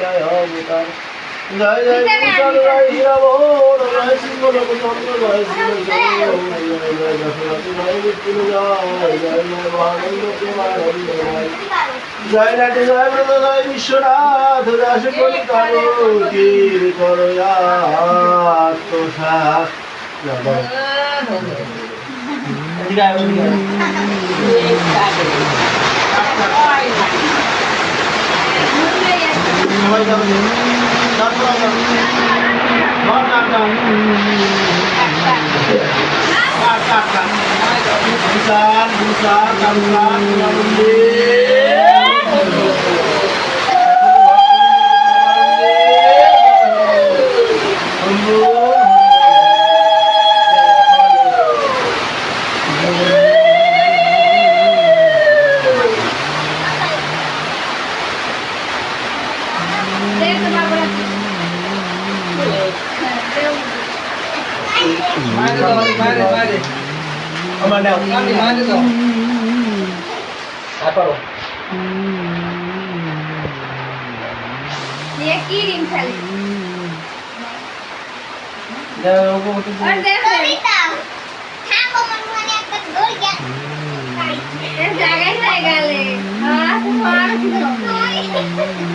জয় অবতার জয় জয় কৃষ্ণ জয় শ্রীরাম জয় সিংহ চন্দ্র জয় সিংহ জয় জয় দশরথ জয় বিষ্ণু জয় জয় জয় মহানন্দ প্রেমানন্দ জয় জয় নাটে জয় ব্রত জয় বিশ্বনাথ দাস করি কারতির করয়াত্মসাত వైద్యం doctor Bukan, bukan, bukan, bukan, bukan, bukan, ধর নাচ গান। কাট, কাট, কাট। ভূষান, ভূষান, কামরান, আমার নাও আর পারো ये की रिंग खाली যাও, ওগো, ওটা দিয়ে। और देख ये जगह नहीं गले हां मार আজ দিতে ছয় তারিখ देख আর মঙ্গলবার। বলছে বৃহস্পতিবার तो तो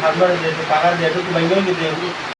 काट गया दे सबाई दे शाबा दे